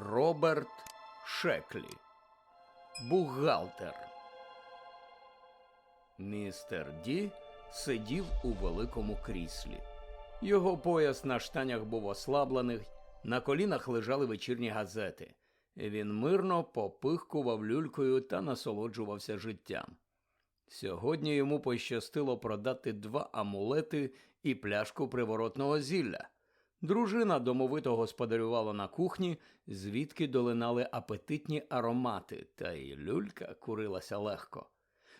Роберт Шеклі. Бухгалтер. Містер Ді сидів у великому кріслі. Його пояс на штанях був ослаблений, на колінах лежали вечірні газети. Він мирно попихкував люлькою та насолоджувався життям. Сьогодні йому пощастило продати два амулети і пляшку приворотного зілля. Дружина домовито господарювала на кухні, звідки долинали апетитні аромати, та й люлька курилася легко.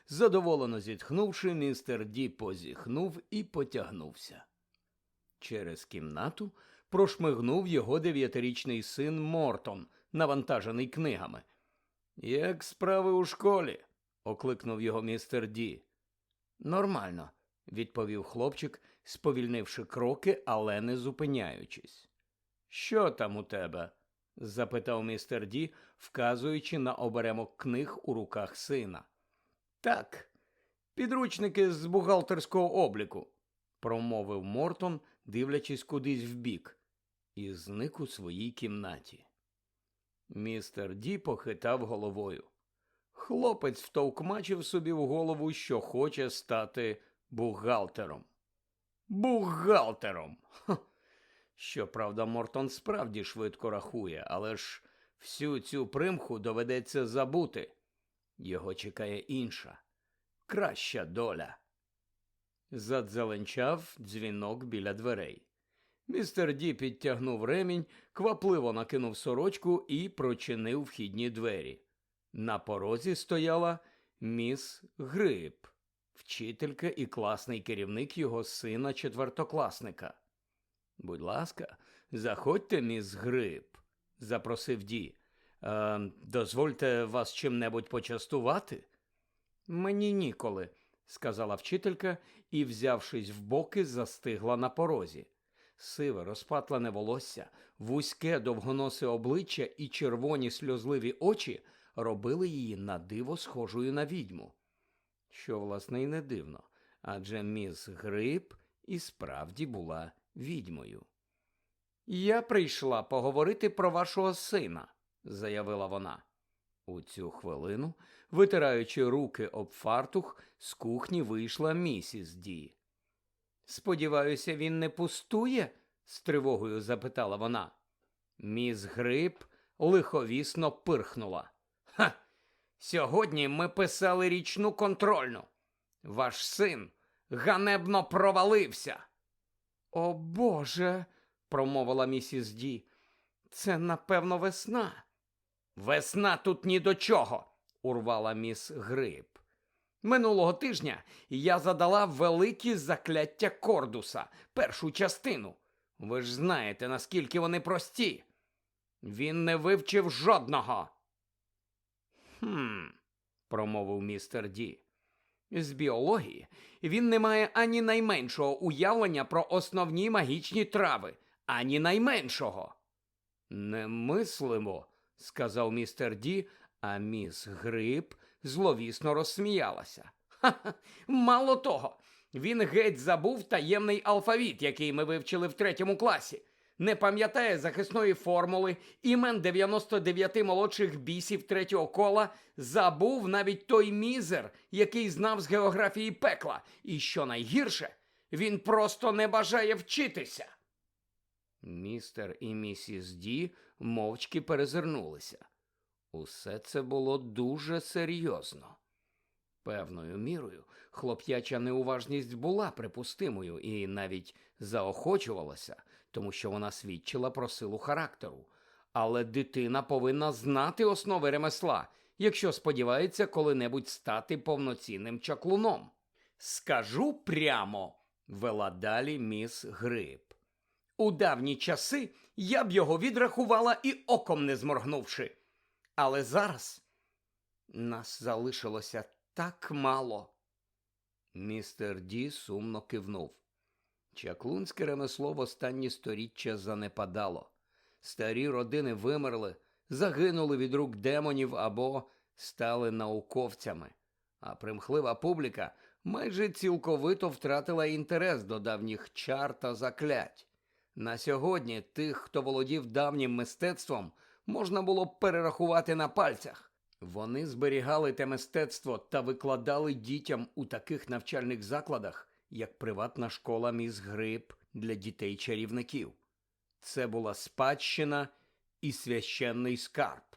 Задоволено зітхнувши, містер Ді позіхнув і потягнувся. Через кімнату прошмигнув його дев'ятирічний син Мортон, навантажений книгами. Як справи у школі? окликнув його містер Ді. Нормально, відповів хлопчик, сповільнивши кроки, але не зупиняючись. Що там у тебе? запитав містер Ді, вказуючи на оберемок книг у руках сина. Так, підручники з бухгалтерського обліку, промовив Мортон, дивлячись кудись вбік, і зник у своїй кімнаті. Містер Ді похитав головою. Хлопець втовкмачив собі в голову, що хоче стати бухгалтером. Бухгалтером. Щоправда, Мортон справді швидко рахує, але ж всю цю примху доведеться забути. Його чекає інша, краща доля. Задзеленчав дзвінок біля дверей. Містер Ді підтягнув ремінь, квапливо накинув сорочку і прочинив вхідні двері. На порозі стояла міс Гриб, вчителька і класний керівник його сина четвертокласника. Будь ласка, заходьте, міс Гриб, запросив Ді. Е, дозвольте вас чим-небудь почастувати? Мені ніколи, сказала вчителька і, взявшись в боки, застигла на порозі. Сиве, розпатлене волосся, вузьке довгоносе обличчя і червоні сльозливі очі робили її на диво схожою на відьму. Що, власне, й не дивно, адже міс Гриб і справді була відьмою. Я прийшла поговорити про вашого сина, заявила вона. У цю хвилину, витираючи руки об фартух, з кухні вийшла місіс Ді. Сподіваюся, він не пустує? з тривогою запитала вона. Міс Гриб лиховісно пирхнула. Ха. Сьогодні ми писали річну контрольну. Ваш син ганебно провалився. О Боже, промовила місіс Ді. Це, напевно, весна. Весна тут ні до чого, урвала міс Гриб. Минулого тижня я задала великі закляття Кордуса, першу частину. Ви ж знаєте, наскільки вони прості. Він не вивчив жодного. Хм, промовив містер Ді. З біології він не має ані найменшого уявлення про основні магічні трави, ані найменшого. Немислимо, сказав містер Ді, а міс Гриб зловісно розсміялася. Ха-ха, мало того, він геть забув таємний алфавіт, який ми вивчили в третьому класі. Не пам'ятає захисної формули, імен 99 молодших бісів третього кола, забув навіть той мізер, який знав з географії пекла. І що найгірше, він просто не бажає вчитися. Містер і місіс Ді мовчки перезирнулися. Усе це було дуже серйозно. Певною мірою хлоп'яча неуважність була припустимою і навіть заохочувалася, тому що вона свідчила про силу характеру. Але дитина повинна знати основи ремесла, якщо сподівається коли-небудь стати повноцінним чаклуном. Скажу прямо, вела далі міс Гриб. У давні часи я б його відрахувала і оком не зморгнувши. Але зараз нас залишилося так мало. Містер Ді сумно кивнув. Чаклунське ремесло в останні сторіччя занепадало. Старі родини вимерли, загинули від рук демонів або стали науковцями, а примхлива публіка майже цілковито втратила інтерес до давніх чар та заклять. На сьогодні тих, хто володів давнім мистецтвом, можна було б перерахувати на пальцях. Вони зберігали те мистецтво та викладали дітям у таких навчальних закладах, як приватна школа Міс Гриб для дітей-чарівників. Це була спадщина і священний скарб.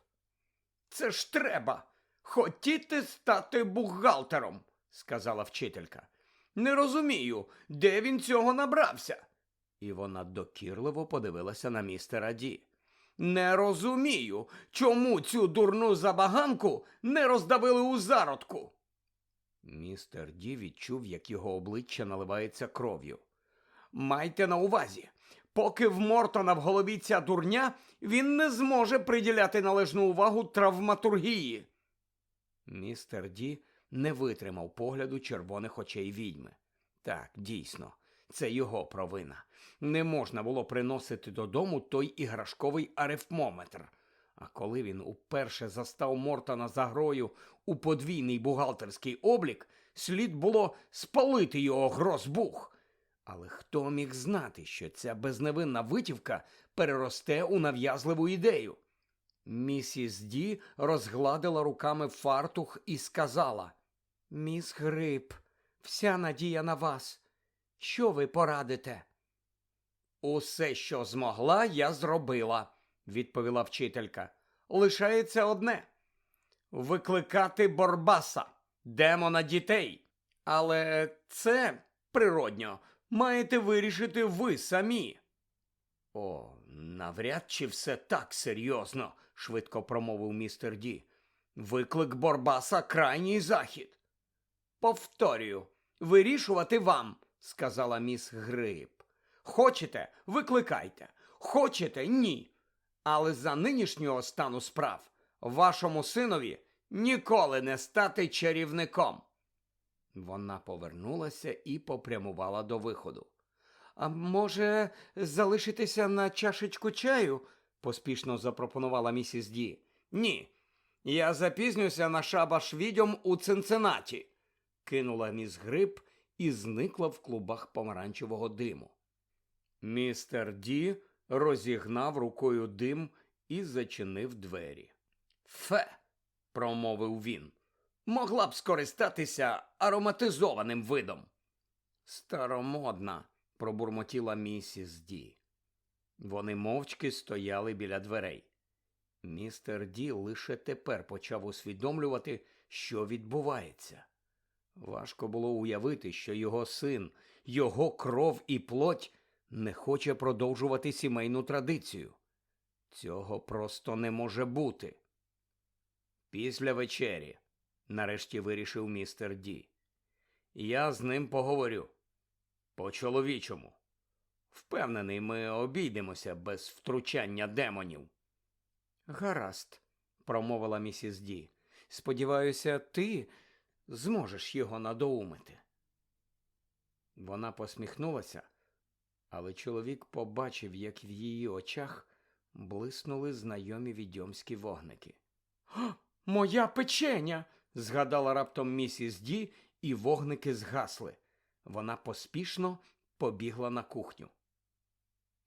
Це ж треба хотіти стати бухгалтером, сказала вчителька. Не розумію, де він цього набрався. І вона докірливо подивилася на містера Ді. Не розумію, чому цю дурну забаганку не роздавили у зародку. Містер Ді відчув, як його обличчя наливається кров'ю. Майте на увазі, поки в Мортона в голові ця дурня, він не зможе приділяти належну увагу травматургії. Містер Ді не витримав погляду червоних очей відьми. Так, дійсно, це його провина. Не можна було приносити додому той іграшковий арифмометр. А коли він уперше застав Мортона за грою у подвійний бухгалтерський облік, слід було спалити його грозбух. Але хто міг знати, що ця безневинна витівка переросте у нав'язливу ідею? Місіс Ді розгладила руками фартух і сказала Міс Гриб, вся надія на вас. Що ви порадите? Усе, що змогла, я зробила, відповіла вчителька. Лишається одне викликати Борбаса, демона дітей. Але це природньо маєте вирішити ви самі. О, навряд чи все так серйозно, швидко промовив містер Ді. Виклик Борбаса крайній захід. Повторюю, вирішувати вам, сказала міс Гриб. Хочете, викликайте, хочете ні. Але за нинішнього стану справ вашому синові ніколи не стати чарівником. Вона повернулася і попрямувала до виходу. А може, залишитися на чашечку чаю? поспішно запропонувала місіс Ді. Ні. Я запізнюся на шабаш відьом у Цинценаті, кинула міс Гриб і зникла в клубах помаранчевого диму. Містер Ді розігнав рукою дим і зачинив двері. Фе, промовив він, могла б скористатися ароматизованим видом. Старомодна, пробурмотіла місіс Ді. Вони мовчки стояли біля дверей. Містер Ді лише тепер почав усвідомлювати, що відбувається. Важко було уявити, що його син, його кров і плоть не хоче продовжувати сімейну традицію. Цього просто не може бути. Після вечері, нарешті вирішив містер Ді. Я з ним поговорю. По-чоловічому. Впевнений, ми обійдемося без втручання демонів. Гаразд, промовила місіс Ді. Сподіваюся, ти зможеш його надоумити. Вона посміхнулася, але чоловік побачив, як в її очах блиснули знайомі відьомські вогники. Моя печеня. згадала раптом місіс Ді, і вогники згасли. Вона поспішно побігла на кухню.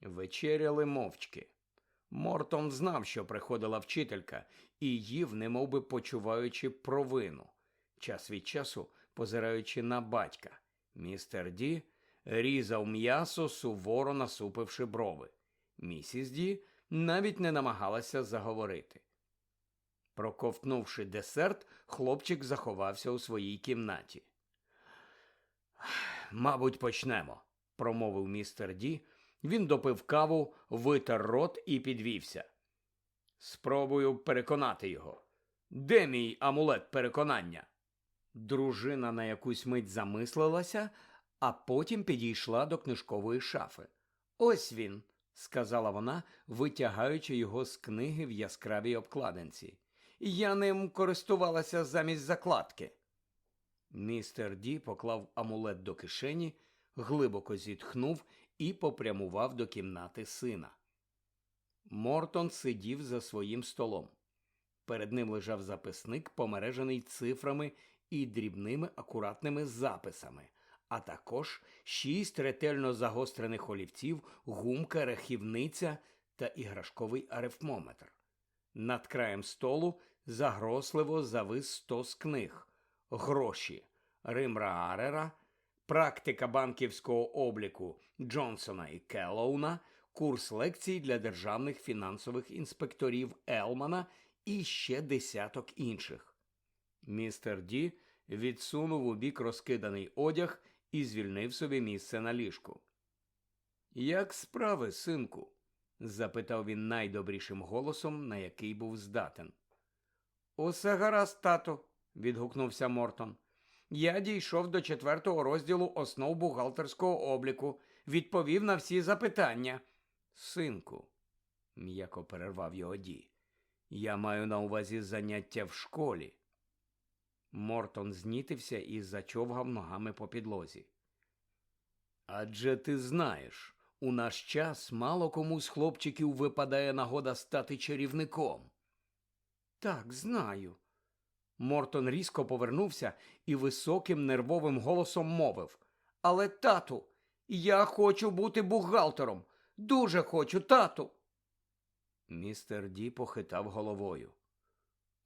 Вечеряли мовчки. Мортон знав, що приходила вчителька, і їв, немовби почуваючи провину, час від часу позираючи на батька. Містер Ді різав м'ясо, суворо насупивши брови. Місіс Ді навіть не намагалася заговорити. Проковтнувши десерт, хлопчик заховався у своїй кімнаті. Мабуть, почнемо, промовив містер Ді. Він допив каву, витер рот і підвівся. Спробую переконати його. Де мій амулет переконання? Дружина на якусь мить замислилася, а потім підійшла до книжкової шафи. Ось він, сказала вона, витягаючи його з книги в яскравій обкладинці. Я ним користувалася замість закладки. Містер Ді поклав амулет до кишені, глибоко зітхнув і попрямував до кімнати сина. Мортон сидів за своїм столом. Перед ним лежав записник, помережений цифрами і дрібними акуратними записами, а також шість ретельно загострених олівців, гумка, рахівниця та іграшковий арифмометр. Над краєм столу загросливо завис стос книг, гроші Римра Арера, практика банківського обліку Джонсона і Келлоуна, курс лекцій для державних фінансових інспекторів Елмана і ще десяток інших. Містер Ді відсунув у бік розкиданий одяг і звільнив собі місце на ліжку. Як справи, синку? запитав він найдобрішим голосом, на який був здатен. Усе гаразд, тато, відгукнувся Мортон. Я дійшов до четвертого розділу основ бухгалтерського обліку, відповів на всі запитання. Синку, м'яко перервав його Ді. Я маю на увазі заняття в школі. Мортон знітився і зачовгав ногами по підлозі. Адже ти знаєш, у наш час мало кому з хлопчиків випадає нагода стати чарівником. Так, знаю. Мортон різко повернувся і високим нервовим голосом мовив Але, тату, я хочу бути бухгалтером. Дуже хочу, тату. Містер Ді похитав головою.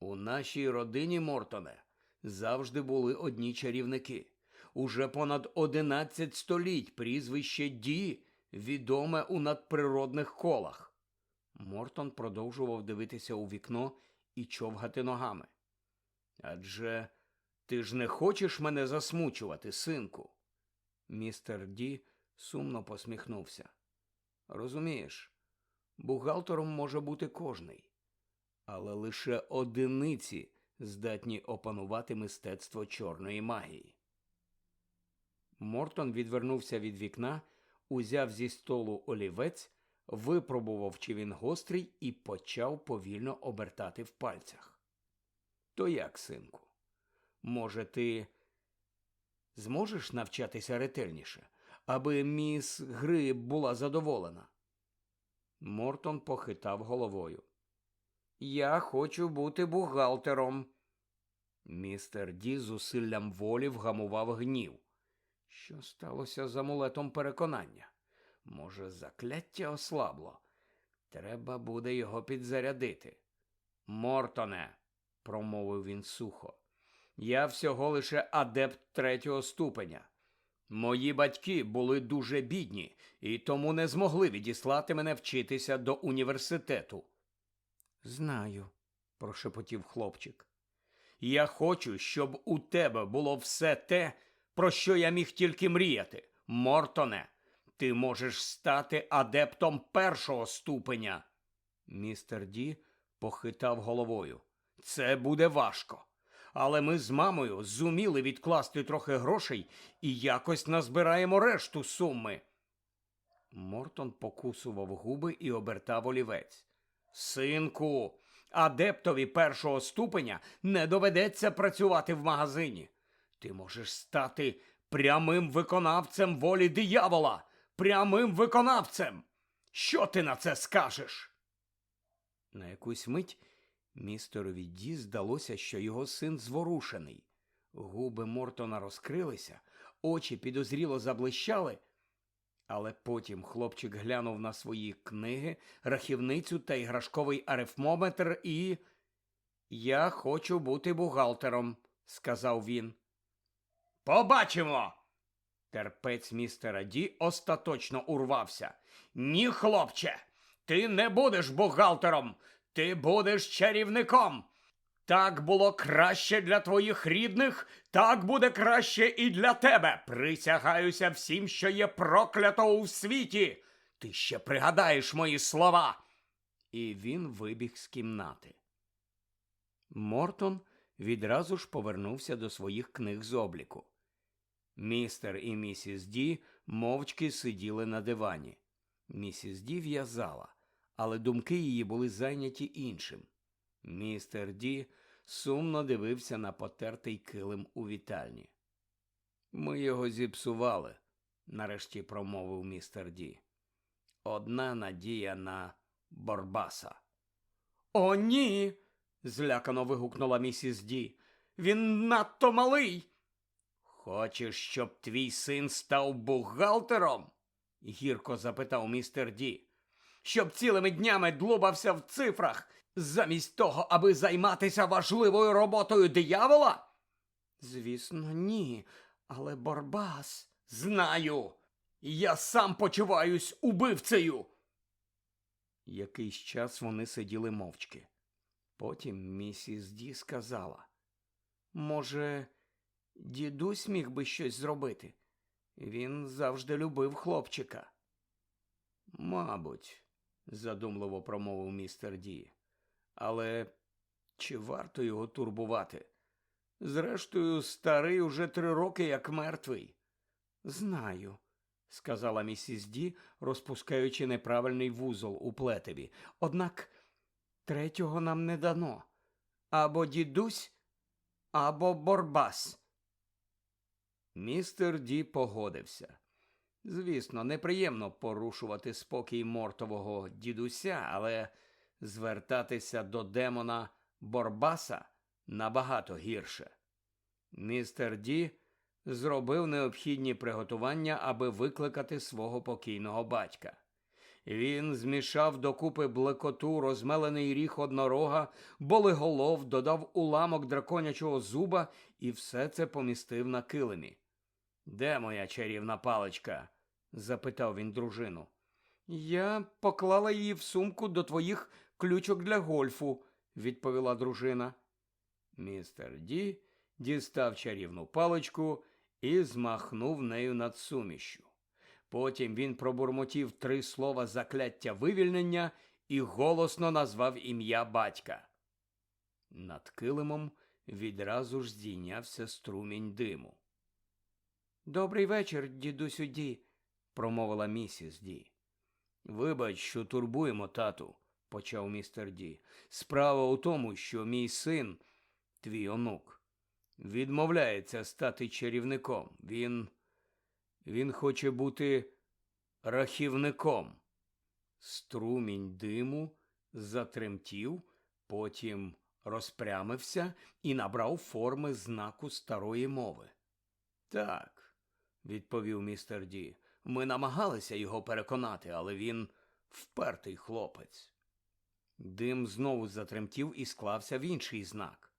У нашій родині, Мортоне, завжди були одні чарівники. Уже понад одинадцять століть прізвище Ді відоме у надприродних колах. Мортон продовжував дивитися у вікно і човгати ногами. Адже ти ж не хочеш мене засмучувати, синку. Містер Ді сумно посміхнувся. Розумієш, бухгалтером може бути кожний, але лише одиниці здатні опанувати мистецтво чорної магії. Мортон відвернувся від вікна, узяв зі столу олівець, випробував, чи він гострий, і почав повільно обертати в пальцях. То як, синку? Може, ти зможеш навчатися ретельніше, аби міс Гриб була задоволена? Мортон похитав головою. Я хочу бути бухгалтером. Містер Ді зусиллям волі вгамував гнів. Що сталося з амулетом переконання? Може, закляття ослабло. Треба буде його підзарядити. Мортоне, промовив він сухо, я всього лише адепт третього ступеня. Мої батьки були дуже бідні і тому не змогли відіслати мене вчитися до університету. Знаю, прошепотів хлопчик. Я хочу, щоб у тебе було все те, про що я міг тільки мріяти. Мортоне, ти можеш стати адептом першого ступеня. Містер Ді похитав головою. Це буде важко. Але ми з мамою зуміли відкласти трохи грошей і якось назбираємо решту суми. Мортон покусував губи і обертав олівець. Синку, адептові першого ступеня не доведеться працювати в магазині. Ти можеш стати прямим виконавцем волі диявола, прямим виконавцем. Що ти на це скажеш? На якусь мить містерові Ді здалося, що його син зворушений. Губи Мортона розкрилися, очі підозріло заблищали. Але потім хлопчик глянув на свої книги, рахівницю та іграшковий арифмометр і. Я хочу бути бухгалтером, сказав він. Побачимо. Терпець містера Ді остаточно урвався. Ні, хлопче, ти не будеш бухгалтером, ти будеш чарівником. Так було краще для твоїх рідних, так буде краще і для тебе. Присягаюся всім, що є проклято у світі. Ти ще пригадаєш мої слова. І він вибіг з кімнати. Мортон відразу ж повернувся до своїх книг з обліку. Містер і місіс Ді мовчки сиділи на дивані. Місіс Ді в'язала, але думки її були зайняті іншим. Містер Ді сумно дивився на потертий килим у вітальні. Ми його зіпсували, нарешті промовив містер Ді. Одна надія на Борбаса. О, ні. злякано вигукнула місіс Ді. Він надто малий. Хочеш, щоб твій син став бухгалтером? гірко запитав містер Ді. щоб цілими днями длубався в цифрах, замість того, аби займатися важливою роботою диявола? Звісно, ні, але Барбас. Знаю. Я сам почуваюсь убивцею. Якийсь час вони сиділи мовчки. Потім місіс Ді сказала. Може, дідусь міг би щось зробити? Він завжди любив хлопчика. Мабуть, задумливо промовив містер Ді. Але чи варто його турбувати? Зрештою, старий уже три роки як мертвий. Знаю, сказала місіс Ді, розпускаючи неправильний вузол у плетеві. Однак третього нам не дано. Або дідусь, або борбас. Містер Ді погодився. Звісно, неприємно порушувати спокій мортового дідуся, але звертатися до демона Борбаса набагато гірше. Містер Ді зробив необхідні приготування, аби викликати свого покійного батька. Він змішав докупи блекоту, розмелений ріг однорога, болиголов, додав уламок драконячого зуба і все це помістив на килимі. Де моя чарівна паличка? запитав він дружину. Я поклала її в сумку до твоїх ключок для гольфу, відповіла дружина. Містер Ді дістав чарівну паличку і змахнув нею над сумішю. Потім він пробурмотів три слова закляття вивільнення і голосно назвав ім'я батька. Над килимом відразу ж здійнявся струмінь диму. Добрий вечір, дідусю Ді, промовила місіс Ді. Вибач, що турбуємо, тату, почав містер Ді. Справа у тому, що мій син, твій онук, відмовляється стати чарівником. Він. Він хоче бути рахівником. Струмінь диму затремтів, потім розпрямився і набрав форми знаку старої мови. Так, відповів містер Ді. Ми намагалися його переконати, але він впертий хлопець. Дим знову затремтів і склався в інший знак.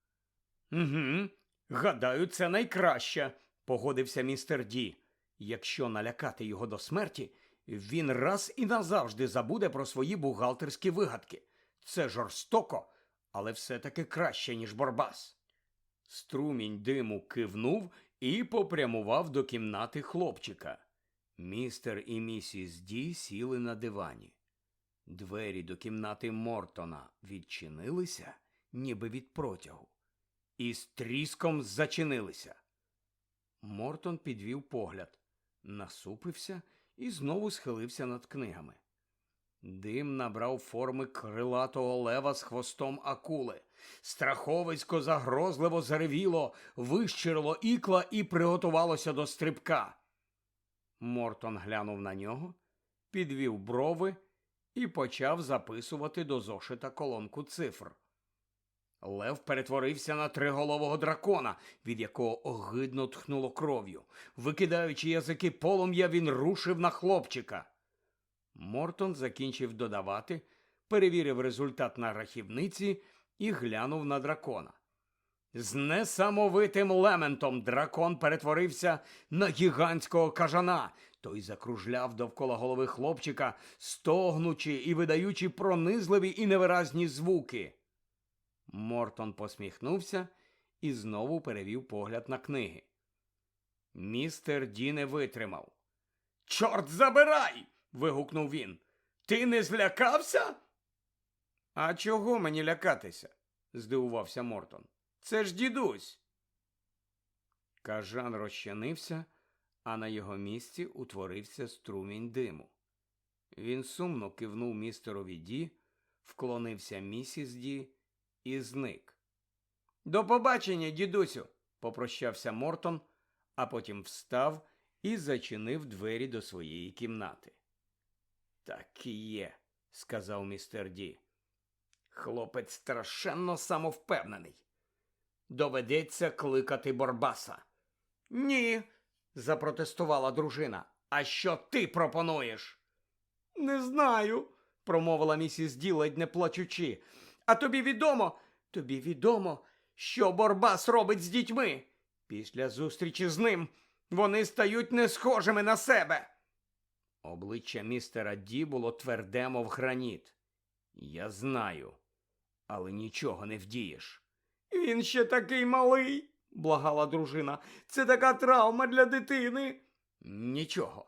Угу, гадаю, це найкраще, погодився містер Ді. Якщо налякати його до смерті, він раз і назавжди забуде про свої бухгалтерські вигадки. Це жорстоко, але все-таки краще, ніж Борбас. Струмінь диму кивнув і попрямував до кімнати хлопчика. Містер і місіс Ді сіли на дивані. Двері до кімнати Мортона відчинилися, ніби від протягу, і з тріском зачинилися. Мортон підвів погляд, насупився і знову схилився над книгами. Дим набрав форми крилатого лева з хвостом акули. Страховисько загрозливо заревіло, вищирило ікла і приготувалося до стрибка. Мортон глянув на нього, підвів брови і почав записувати до зошита колонку цифр. Лев перетворився на триголового дракона, від якого огидно тхнуло кров'ю. Викидаючи язики полум'я, він рушив на хлопчика. Мортон закінчив додавати, перевірив результат на рахівниці і глянув на дракона. З несамовитим лементом дракон перетворився на гігантського кажана. Той закружляв довкола голови хлопчика, стогнучи і видаючи пронизливі і невиразні звуки. Мортон посміхнувся і знову перевів погляд на книги. Містер Ді не витримав. Чорт забирай. вигукнув він. Ти не злякався? А чого мені лякатися? здивувався Мортон. Це ж дідусь. Кажан розчинився, а на його місці утворився струмінь диму. Він сумно кивнув містерові Ді, вклонився місіс Ді і зник. До побачення, дідусю, попрощався Мортон, а потім встав і зачинив двері до своєї кімнати. Так і є, сказав містер Ді. Хлопець страшенно самовпевнений. Доведеться кликати Борбаса. Ні, запротестувала дружина. А що ти пропонуєш? Не знаю, промовила місіс Ді, ледь не плачучи. А тобі відомо, тобі відомо, що Борбас робить з дітьми. Після зустрічі з ним вони стають не схожими на себе. Обличчя містера Ді було тверде, мов граніт. Я знаю, але нічого не вдієш. Він ще такий малий, благала дружина. Це така травма для дитини. Нічого.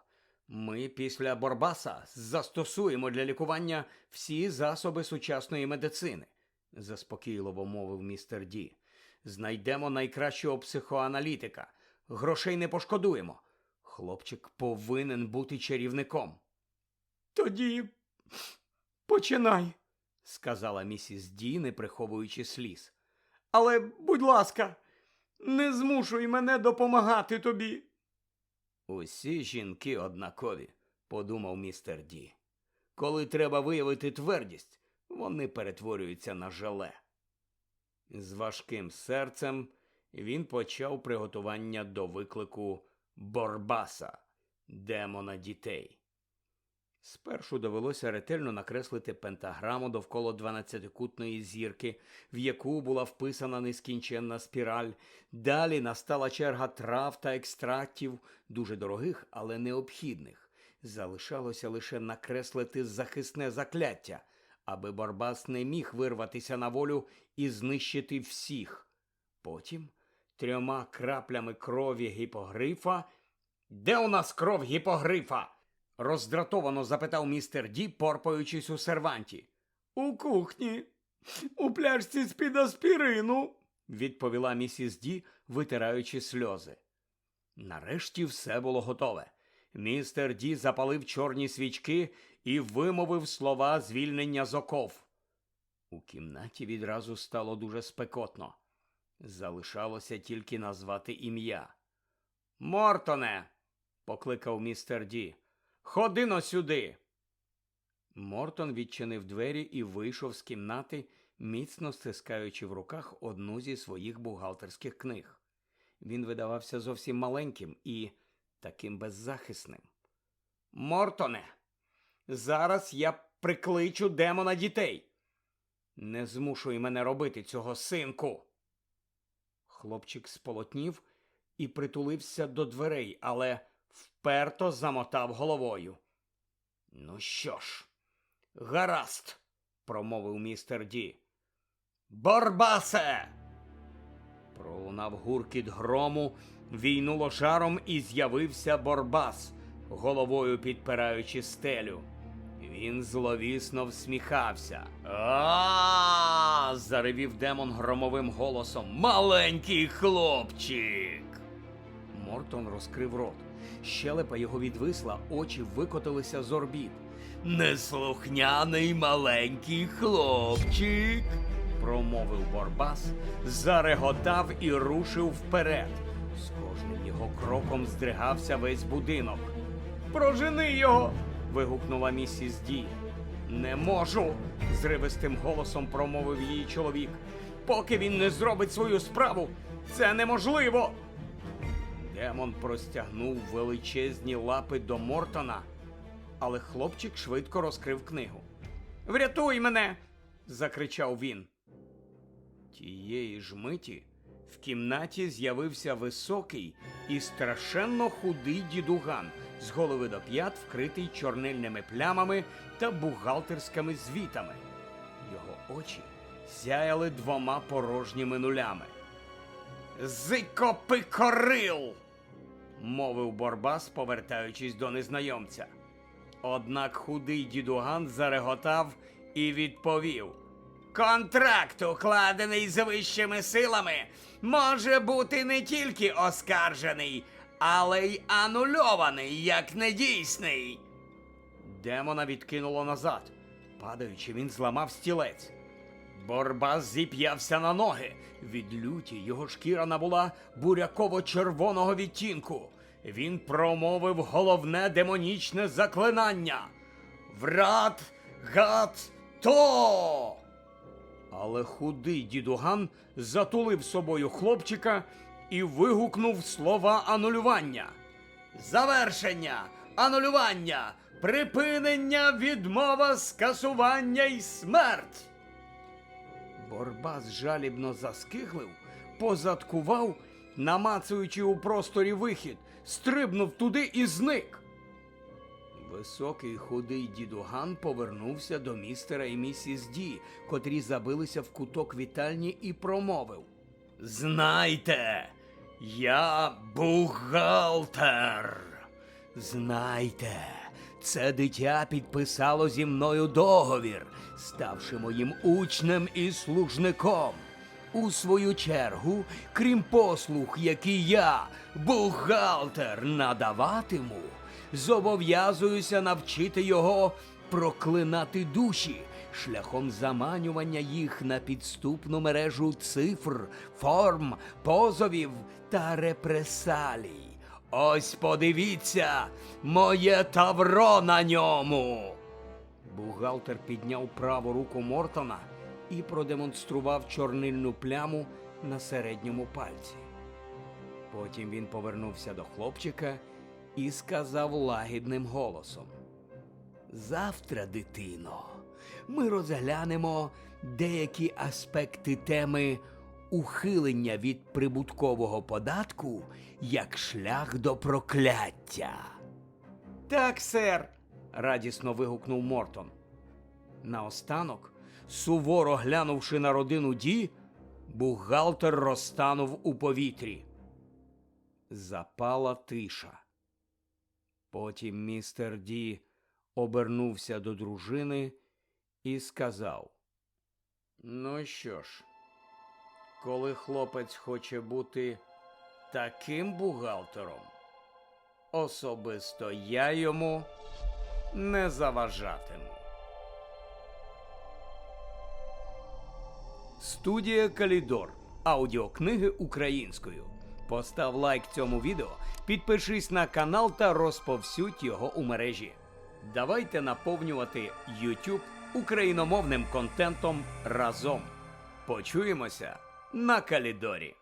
Ми після Борбаса застосуємо для лікування всі засоби сучасної медицини, заспокійливо мовив містер Ді. Знайдемо найкращого психоаналітика. Грошей не пошкодуємо. Хлопчик повинен бути чарівником. Тоді починай, сказала місіс Ді, не приховуючи сліз. Але, будь ласка, не змушуй мене допомагати тобі. Усі жінки однакові, подумав містер Ді. Коли треба виявити твердість, вони перетворюються на желе. З важким серцем він почав приготування до виклику Борбаса, демона дітей. Спершу довелося ретельно накреслити пентаграму довкола дванадцятикутної зірки, в яку була вписана нескінченна спіраль. Далі настала черга трав та екстрактів, дуже дорогих, але необхідних. Залишалося лише накреслити захисне закляття, аби Барбас не міг вирватися на волю і знищити всіх. Потім трьома краплями крові гіпогрифа. Де у нас кров гіпогрифа? Роздратовано запитав містер Ді, порпаючись у серванті. У кухні, у пляшці з-під аспірину, відповіла місіс Ді, витираючи сльози. Нарешті все було готове. Містер Ді запалив чорні свічки і вимовив слова звільнення з оков. У кімнаті відразу стало дуже спекотно. Залишалося тільки назвати ім'я. Мортоне, покликав містер Ді. Ходино сюди. Мортон відчинив двері і вийшов з кімнати, міцно стискаючи в руках одну зі своїх бухгалтерських книг. Він видавався зовсім маленьким і таким беззахисним. Мортоне, зараз я прикличу демона дітей. Не змушуй мене робити цього, синку. Хлопчик сполотнів і притулився до дверей, але вперто замотав головою. Ну що ж, гаразд, промовив містер Ді. Борбасе! Пролунав гуркіт грому, війнуло жаром і з'явився Борбас, головою підпираючи стелю. Він зловісно всміхався. А, заревів демон громовим голосом. Маленький хлопчик. Мортон розкрив рот. Щелепа його відвисла, очі викотилися з орбіт. Неслухняний маленький хлопчик, промовив Борбас, зареготав і рушив вперед. З кожним його кроком здригався весь будинок. Прожени його. вигукнула місіс Ді. Не можу, зривистим голосом промовив її чоловік. Поки він не зробить свою справу, це неможливо. Демон простягнув величезні лапи до Мортона, але хлопчик швидко розкрив книгу. Врятуй мене. закричав він. Тієї ж миті в кімнаті з'явився високий і страшенно худий дідуган, з голови до п'ят вкритий чорнильними плямами та бухгалтерськими звітами. Його очі сяяли двома порожніми нулями. Зикопикорил! мовив Борбас, повертаючись до незнайомця. Однак худий дідуган зареготав і відповів: Контракт, укладений з вищими силами, може бути не тільки оскаржений, але й анульований як недійсний. Демона відкинуло назад. Падаючи, він зламав стілець. Борбас зіп'явся на ноги. Від люті його шкіра набула буряково-червоного відтінку. Він промовив головне демонічне заклинання. Врат гат то. Але худий дідуган затулив собою хлопчика і вигукнув слова анулювання. Завершення! анулювання, припинення, відмова, скасування і смерть. Борбас жалібно заскиглив, позадкував, намацуючи у просторі вихід, стрибнув туди і зник. Високий худий дідуган повернувся до містера і місіс Ді, котрі забилися в куток вітальні і промовив. Знайте, я бухгалтер. Знайте, це дитя підписало зі мною договір, ставши моїм учнем і служником. У свою чергу, крім послуг, які я, бухгалтер, надаватиму, зобов'язуюся навчити його проклинати душі шляхом заманювання їх на підступну мережу цифр, форм, позовів та репресалій. Ось подивіться, моє тавро на ньому. Бухгалтер підняв праву руку Мортона і продемонстрував чорнильну пляму на середньому пальці. Потім він повернувся до хлопчика і сказав лагідним голосом: Завтра, дитино, ми розглянемо деякі аспекти теми ухилення від прибуткового податку як шлях до прокляття. Так, сер. радісно вигукнув Мортон. Наостанок, суворо глянувши на родину Ді, бухгалтер розтанув у повітрі. Запала тиша. Потім містер Ді обернувся до дружини і сказав: Ну що ж, коли хлопець хоче бути таким бухгалтером, особисто я йому не заважатиму. Студія Калідор. Аудіокниги українською. Постав лайк цьому відео, підпишись на канал та розповсюдь його у мережі. Давайте наповнювати YouTube україномовним контентом разом. Почуємося на Калідорі.